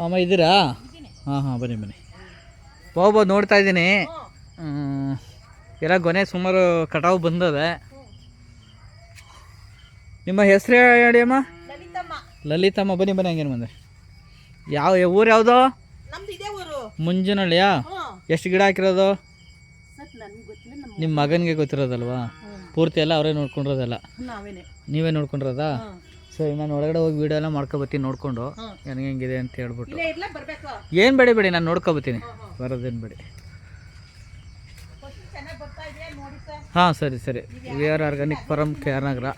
ಅಮ್ಮ ಇದ್ದೀರಾ? ಹಾಂ ಹಾಂ ಬನ್ನಿ ಬನ್ನಿ. ಹೋಗ್ಬೋದು ನೋಡ್ತಾ ಇದ್ದೀನಿ. ಎಲ್ಲ ಗೊನೆ ಸುಮಾರು ಕಟಾವು ಬಂದದೆ. ನಿಮ್ಮ ಹೆಸರು ಹೇಳಿ ಅಮ್ಮ? ಲಲಿತಮ್ಮ. ಬನ್ನಿ ಬನ್ನಿ ಹಂಗೇನು ಬಂದೆ. ಯಾವ ಊರು ಯಾವುದು? ಮುಂಜನಹಳ್ಳಿಯಾ ಎಷ್ಟು ಗಿಡ ಹಾಕಿರೋದು? ನಿಮ್ಮ ಮಗನಿಗೆ ಗೊತ್ತಿರೋದಲ್ವಾ? ಪೂರ್ತಿ ಎಲ್ಲ ಅವರೇ ನೋಡ್ಕೊಂಡಿರೋದಲ್ಲ. ನೀವೇ ನೋಡ್ಕೊಂಡಿರೋದಾ? ಸರಿ ನಾನು ಒಳಗಡೆ ಹೋಗಿ ವೀಡಿಯೋ ಎಲ್ಲ ಮಾಡ್ಕೊಬತ್ತೀನಿ ನೋಡ್ಕೊಂಡು. ನನಗೆ ಹೆಂಗೆ ಹೆಂಗಿದೆ ಅಂತ ಹೇಳ್ಬಿಟ್ಟು. ಏನು ಬೇಡಿ ಬೇಡಿ ನಾನು ನೋಡ್ಕೊಬತ್ತೀನಿ. ಬರೋದೇನು ಬೇಡಿ. ಹಾಂ ಸರಿ ಸರಿ. V R organic farm K R Nagar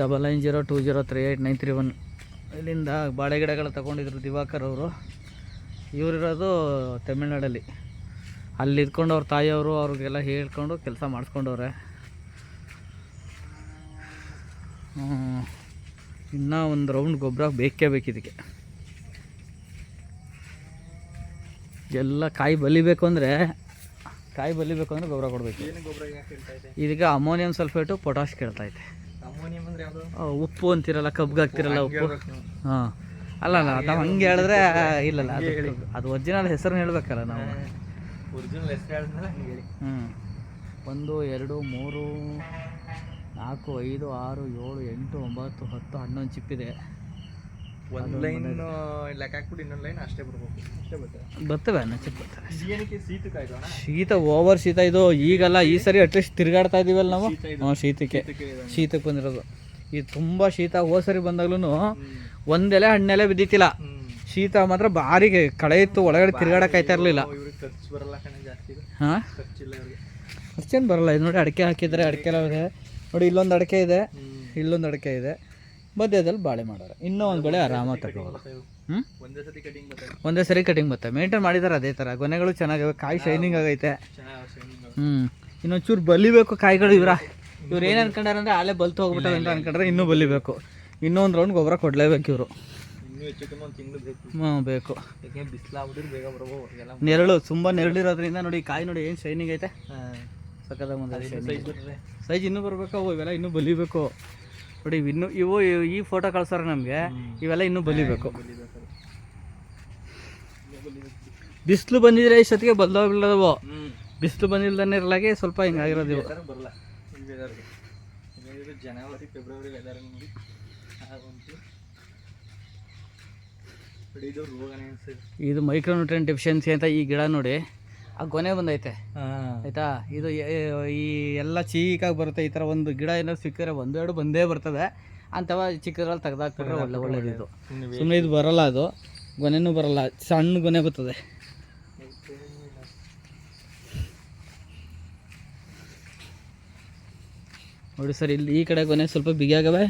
double nine zero two zero three eight nine three one ಇಲ್ಲಿಂದ ಬಾಳೆ ಗಿಡಗಳು ತಗೊಂಡಿದ್ರು ದಿವಾಕರ್ ಅವರು. ಇವರಿರೋದು ತಮಿಳ್ನಾಡಲ್ಲಿ. ಅಲ್ಲಿ ಇದ್ಕೊಂಡು ಅವ್ರ ತಾಯಿಯವರು ಅವ್ರಿಗೆಲ್ಲ ಹೇಳ್ಕೊಂಡು ಕೆಲಸ ಮಾಡಿಸ್ಕೊಂಡವ್ರೆ. ಇನ್ನೂ ಒಂದು ರೌಂಡ್ ಗೊಬ್ಬರ ಬೇಕೇ ಬೇಕಿದಕ್ಕೆ ಎಲ್ಲ ಕಾಯಿ ಬಲಿಬೇಕು ಅಂದರೆ ಕಾಯಿ ಬಲಿಬೇಕು ಅಂದರೆ ಗೊಬ್ಬರ ಕೊಡಬೇಕು. ಇದಕ್ಕೆ ಅಮೋನಿಯಂ ಸಲ್ಫೇಟು ಪೊಟಾಶ್ ಕೇಳ್ತೈತೆ ಉಪ್ಪು ಅಂತಿರಲ್ಲ ಕಬ್ಬಿಗೆ ಹಾಕ್ತಿರಲ್ಲ ಉಪ್ಪು. ಹಾಂ. ಅಲ್ಲ ಅಲ್ಲ ನಾವು ಹಂಗೆ ಹೇಳಿದ್ರೆ ಇಲ್ಲಲ್ಲ ಅದು ಅದು ಒರಿಜಿನಲ್ ಹೆಸರು ಹೇಳ್ಬೇಕಲ್ಲ ನಾವು. ಒರಿಜಿನಲ್ ಹೆಸರು ಹ್ಞೂ ಒಂದು ಎರಡು ಮೂರು ನಾಲ್ಕು ಐದು ಆರು ಏಳು ಎಂಟು ಒಂಬತ್ತು ಹತ್ತು ಹನ್ನೊಂದು ಚಿಪ್ಪಿದೆ ಒಂದು ಲೈನ್ ಲೆಕ್ಕ ಹಾಕ್ಬಿಟ್ಟು ಇನ್ನೊಂದು ಲೈನ್ ಅಷ್ಟೇ ಬರ್ಬೇಕು. ಅಷ್ಟೇ ಬರ್ತವೆ ಅನ್ನೋ ಚಿಪ್ ಬರ್ತವೆ ಏನಕ್ಕೆ ಶೀತ ಓವರ್ ಶೀತ ಇದು ಈಗಲ್ಲ ಈ ಸರಿ ಅಟ್ಲೀಸ್ಟ್ ತಿರುಗಾಡ್ತಾ ಇದೀವಲ್ಲ ನಾವು? ಹ್ಞೂ ಹಾಂ ಶೀತಕ್ಕೆ. ಶೀತಕ್ಕೆ ಬಂದಿರೋದು. ಇದು ತುಂಬ ಶೀತ ಹೋದ ಸರಿ ಬಂದಾಗ್ಲೂ ಒಂದೆಲೆ ಹಣ್ಣೆಲೆ ಬಿದ್ದಿತ್ತಿಲ್ಲ. ಶೀತ ಮಾತ್ರ ಭಾರಿ ಕಳೆ ಇತ್ತು ಒಳಗಡೆ ತಿರುಗಾಡಕ್ಕೆ ಆಯ್ತಾ ಇರಲಿಲ್ಲ. ಹಾಂ? ಖರ್ಚೇನು ಬರಲ್ಲ ಇದು ನೋಡಿ ಅಡಿಕೆ ಹಾಕಿದ್ರೆ ಅಡಿಕೆ ಎಲ್ಲ ನೋಡಿ ಇಲ್ಲೊಂದು ಅಡಿಕೆ ಇದೆ. ಇಲ್ಲೊಂದು ಅಡಿಕೆ ಇದೆ. ಮಧ್ಯದಲ್ಲಿ ಬಾಳೆ ಮಾಡೋರು. ಇನ್ನೂ ಒಂದು ಬೆಳೆ ಆರಾಮಾಗಿ ತಗೋಬೋದು. ಹ್ಞೂ ಒಂದೇ ಸರಿ ಕಟಿಂಗ್ ಬರ್ತವೆ. ಮೇಂಟೈನ್ ಮಾಡಿದ್ದಾರೆ ಅದೇ ಥರ ಗೊನೆಗಳು ಚೆನ್ನಾಗಿವೆ ಕಾಯಿ ಶೈನಿಂಗ್ ಆಗೈತೆ. ಹ್ಞೂ ಇನ್ನೊಂಚೂರು ಬಲಿಬೇಕು ಕಾಯಿಗಳು ಇವ್ರ. ಇವ್ರು ಏನು ಅನ್ಕೊಂಡಾರ ಅಂದರೆ ಆಲೆ ಬಲ್ತು ಹೋಗ್ಬಿಟ್ಟು ಅಂತ ಅನ್ಕೊಂಡ್ರೆ ಇನ್ನೂ ಬಲಿಬೇಕು. ಇನ್ನೊಂದು ರೌಂಡ್ ಗೊಬ್ಬರ ಕೊಡಲೇಬೇಕು ಇವರು. ಹ್ಞೂ ಬೇಕು. ನೆರಳು ತುಂಬ ನೆರಳಿರೋದ್ರಿಂದ ನೋಡಿ ಕಾಯಿ ನೋಡಿ ಏನು ಶೈನಿಂಗ್ ಐತೆ ಹಾಂ ಸಕ್ಕದಾಗ ಸೈಜ್ ಇನ್ನೂ ಬರಬೇಕು ಅವು ಇವೆಲ್ಲ ಇನ್ನೂ ಬಲಿಬೇಕು. ನೋಡಿ ಇವು ಇನ್ನೂ ಇವು ಈ ಫೋಟೋ ಕಳ್ಸಾರ ನಮಗೆ ಇವೆಲ್ಲ ಇನ್ನೂ ಬಲಿಬೇಕು. ಬಿಸಿಲು ಬಂದಿದ್ರೆ ಇಷ್ಟೊತ್ತಿಗೆ ಬದಲಾಗ್ಬಿಡೋದು ಹ್ಞೂ ಬಿಸಿಲು ಬಂದಿಲ್ದೇ ಇರಲಾಗೆ ಸ್ವಲ್ಪ ಹಿಂಗಾಗಿರೋದು ಇವು. ಜನವರಿ ಫೆಬ್ರವರಿ ವೆದರ್ ಇದು ಮೈಕ್ರೋನ್ಯೂಟ್ರಿಯನ್ ಡೆಫಿಷಿಯನ್ಸಿ ಅಂತ ಈ ಗಿಡ ನೋಡಿ. ಆ ಗೊನೆ ಬಂದೈತೆ. ಆಯ್ತಾ? ಇದು ಈ ಎಲ್ಲ ಚೀಕಾಗಿ ಬರುತ್ತೆ ಈ ಥರ ಒಂದು ಗಿಡ ಏನಾದ್ರು ಸಿಕ್ಕಿದ್ರೆ ಒಂದೆರಡು ಬಂದೇ ಬರ್ತದೆ. ಅಂತವ ಚಿಕ್ಕದ್ರಲ್ಲಿ ತೆಗ್ದಾಕ್ಬಿಟ್ರೆ ಒಳ್ಳೆ ಒಳ್ಳೇದು. ಇದು ಸುಮ್ಮನೆ ಇದು ಬರಲ್ಲ ಅದು. ಗೊನೆನೂ ಬರಲ್ಲ. ಸಣ್ಣ ಗೊನೆ ಬರ್ತದೆ. ನೋಡಿ ಸರ್ ಇಲ್ಲಿ ಈ ಕಡೆ ಗೊನೆ ಸ್ವಲ್ಪ ಬಿಗಿಯಾಗವೆ?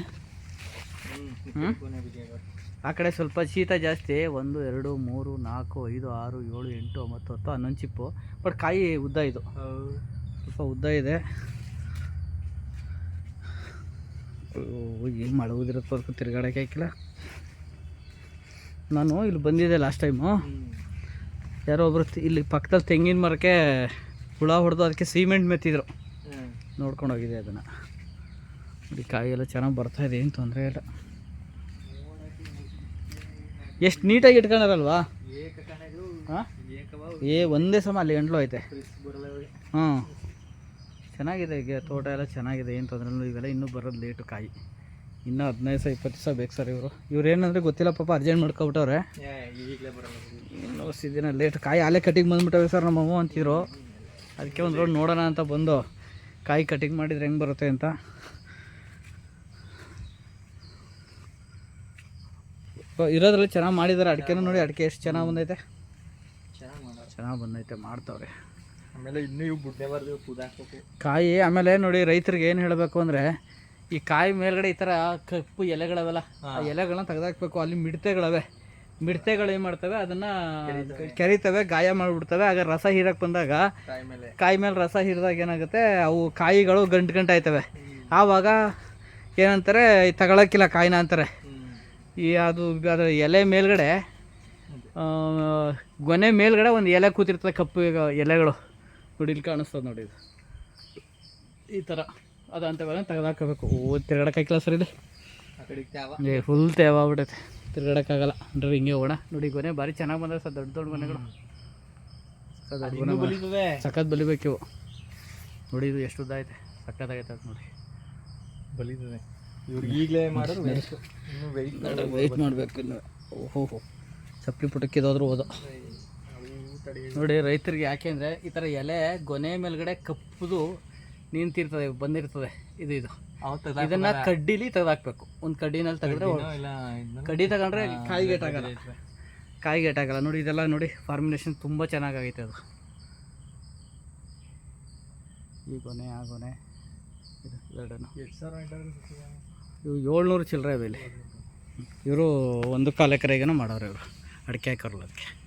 ಆ ಕಡೆ ಸ್ವಲ್ಪ ಶೀತ ಜಾಸ್ತಿ. ಒಂದು ಎರಡು ಮೂರು ನಾಲ್ಕು ಐದು ಆರು ಏಳು ಎಂಟು ಒಂಬತ್ತು ಹತ್ತು ಹನ್ನೊಂದು ಚಿಪ್ಪು. ಬಟ್ ಕಾಯಿ ಉದ್ದ ಇದು. ಸ್ವಲ್ಪ ಉದ್ದ ಇದೆ. ಏನು ಮಾಡುವುದಿರತ್ತೆ ತಿರ್ಗಾಡಕ್ಕೆ ಹಾಕಿಲ್ಲ. ನಾನು ಇಲ್ಲಿ ಬಂದಿದ್ದೆ ಲಾಸ್ಟ್ ಟೈಮು ಯಾರೋ ಒಬ್ಬರು ಇಲ್ಲಿ ಪಕ್ಕದಲ್ಲಿ ತೆಂಗಿನ ಮರಕ್ಕೆ ಹುಳ ಹೊಡೆದು ಅದಕ್ಕೆ ಸಿಮೆಂಟ್ ಮೆತ್ತಿದ್ರು. ನೋಡ್ಕೊಂಡು ಹೋಗಿದೆ ಅದನ್ನು. ನೋಡಿ ಕಾಯಿ ಎಲ್ಲ ಚೆನ್ನಾಗಿ ಬರ್ತಾ ಇದೆ ಏನು ತೊಂದರೆ ಇಲ್ಲ. ಎಷ್ಟು ನೀಟಾಗಿ ಇಟ್ಕೊಂಡಾರಲ್ವಾ? ಹಾಂ ಏ ಒಂದೇ ಸಮ ಅಲ್ಲಿ ಗಂಟ್ಲು ಐತೆ ಹ್ಞೂ. ಚೆನ್ನಾಗಿದೆ ಈಗ ತೋಟ ಎಲ್ಲ ಚೆನ್ನಾಗಿದೆ ಏನು ತೊಂದರೆ ಇವೆಲ್ಲ ಇನ್ನೂ ಬರೋದು ಲೇಟು ಕಾಯಿ. ಇನ್ನೂ ಹದಿನೈದು ಸಾವಿರ ಇಪ್ಪತ್ತು ದಿವಸ ಬೇಕು ಸರ್ ಇವರು. ಇವ್ರು ಏನಂದರೆ ಗೊತ್ತಿಲ್ಲ ಪಾಪ ಅರ್ಜೆಂಟ್ ಮಾಡ್ಕೊಬಿಟ್ಟವ್ರೆ. ಇನ್ನೂ ದಿನ ಲೇಟ್ ಕಾಯಿ ಅಲ್ಲೇ ಕಟಿಂಗ್ ಬಂದ್ಬಿಟ್ಟವೆ ಸರ್ ನಮ್ಮ ಅಮ್ಮ ಅಂತಿದ್ರು. ಅದಕ್ಕೆ ಒಂದು ರೋಡ್ ನೋಡೋಣ ಅಂತ ಬಂದು ಕಾಯಿ ಕಟಿಂಗ್ ಮಾಡಿದ್ರೆ ಹೆಂಗೆ ಬರುತ್ತೆ ಅಂತ. ಇರೋದ್ರಲ್ಲಿ ಚೆನ್ನಾಗಿ ಮಾಡಿದ್ದಾರೆ ಅಡಿಕೆನೂ ನೋಡಿ ಅಡಿಕೆ ಎಷ್ಟು ಚೆನ್ನಾಗಿ ಬಂದೈತೆ. ಚೆನ್ನಾಗಿ ಬಂದೈತೆ. ಮಾಡ್ತಾವ್ರೆ. ಆಮೇಲೆ ಇನ್ನೂ ಇವು ಬುಡ್ಡೆ ಬರ್ದು ಕಾಯಿ ಆಮೇಲೆ ನೋಡಿ ರೈತರಿಗೆ ಏನು ಹೇಳಬೇಕು ಅಂದರೆ ಈ ಕಾಯಿ ಮೇಲ್ಗಡೆ ಈ ಥರ ಕಪ್ಪು ಎಲೆಗಳವೆಲ್ಲ ಆ ಎಲೆಗಳನ್ನ ತೆಗೆದಾಕ್ಬೇಕು. ಅಲ್ಲಿ ಮಿಡತೆಗಳವೆ. ಮಿಡತೆಗಳು ಏನು ಮಾಡ್ತವೆ ಅದನ್ನು ಕೆರಿತವೆ. ಗಾಯ ಮಾಡಿಬಿಡ್ತವೆ. ಆಗ ರಸ ಹೀರಕ್ಕೆ ಬಂದಾಗ ಕಾಯಿ ಮೇಲೆ. ಕಾಯಿ ಮೇಲೆ ರಸ ಹೀರಿದಾಗ ಏನಾಗುತ್ತೆ ಅವು ಕಾಯಿಗಳು ಗಂಟು ಗಂಟಾಯ್ತವೆ ಆವಾಗ ಏನಂತಾರೆ ತಗೊಳಕ್ಕಿಲ್ಲ ಕಾಯಿನ ಅಂತಾರೆ. ಈ ಅದು ಅದರ ಎಲೆ ಮೇಲ್ಗಡೆ ಗೊನೆ ಮೇಲ್ಗಡೆ ಒಂದು ಎಲೆ ಕೂತಿರ್ತದೆ ಕಪ್ಪು ಈಗ ಎಲೆಗಳು. ನೋಡಿ ಇಲ್ಲಿ ಕಾಣಿಸ್ತದೆ ನೋಡಿ ಇದು. ಈ ಥರ ಅದು ಅಂಥವೆಲ್ಲ ತೆಗೆದಾಕಬೇಕು ಓ ತಿರ್ಗಡಕ್ಕೆ ಹಾಕಿಲ್ಲ ಸರ್ ಇದು? ಏ ಫುಲ್ ತೇವ ಆಗ್ಬಿಟ್ಟೈತೆ ತಿರ್ಗಾಡೋಕ್ಕಾಗಲ್ಲ. ಅಂದ್ರೆ ಹಿಂಗೆ ಹೋಗೋಣ ನೋಡಿ ಗೊನೆ ಭಾರಿ ಚೆನ್ನಾಗಿ ಬಂದವೆ ಸರ್ ದೊಡ್ಡ ದೊಡ್ಡ ಗೊನೆಗಳು. ಸಖತ್ ಬಲಿಬೇಕು ನೋಡಿ ಇದು ಎಷ್ಟು ಉದ್ದ ಐತೆ ಸಖತ್ತಾಗೈತೆ ಅದು ನೋಡಿ. ಬಲಿತದೆ ಇವ್ರಿಗೆ ಈಗಲೇ ವೇಸ್ಟ್ ಇನ್ನು ವೆಯ್ಟ್ ವೆಯ್ಟ್ ಮಾಡಬೇಕು. ಓಹೋ ಚಪ್ಪಲಿ ಪುಟಕ್ಕಿದಾದ್ರೂ ಹೋದ. ನೋಡಿ ರೈತರಿಗೆ ಯಾಕೆ ಅಂದರೆ ಈ ಥರ ಎಲೆ ಗೊನೆ ಮೇಲ್ಗಡೆ ಕಪ್ಪುದು ನಿಂತಿರ್ತದೆ ಬಂದಿರ್ತದೆ. ಇದು ಇದು. ಇದನ್ನ ಕಡ್ಡಿಲಿ ತೆಗೆದಾಕ್ಬೇಕು. ಒಂದು ಕಡ್ಡಿನಲ್ಲಿ ತೆಗೆದ್ರೆ ಕಡ್ಡಿ ತಗೊಂಡ್ರೆ ಕಾಯಿ ಗೇಟಾಗಲ್ಲ ಕಾಯಿ ಗೇಟಾಗಲ್ಲ ನೋಡಿ ಇದೆಲ್ಲ ನೋಡಿ ಫಾರ್ಮಿನೇಷನ್ ತುಂಬ ಚೆನ್ನಾಗಾಗೈತೆ ಅದು. ಈ ಗೊನೆ ಆ ಗೊನೆ. ಇದು ಎರಡನ್ನು. ಇವು ಏಳ್ನೂರು ಚಿಲ್ಲರೆ ಇವೆ ಇವರು ಒಂದು ಕಾಲು ಎಕರೆಗೇನೋ ಮಾಡೋರು ಇವರು. ಅಡಿಕೆ ಹಾಕೋರಲ್ಲ ಅದಕ್ಕೆ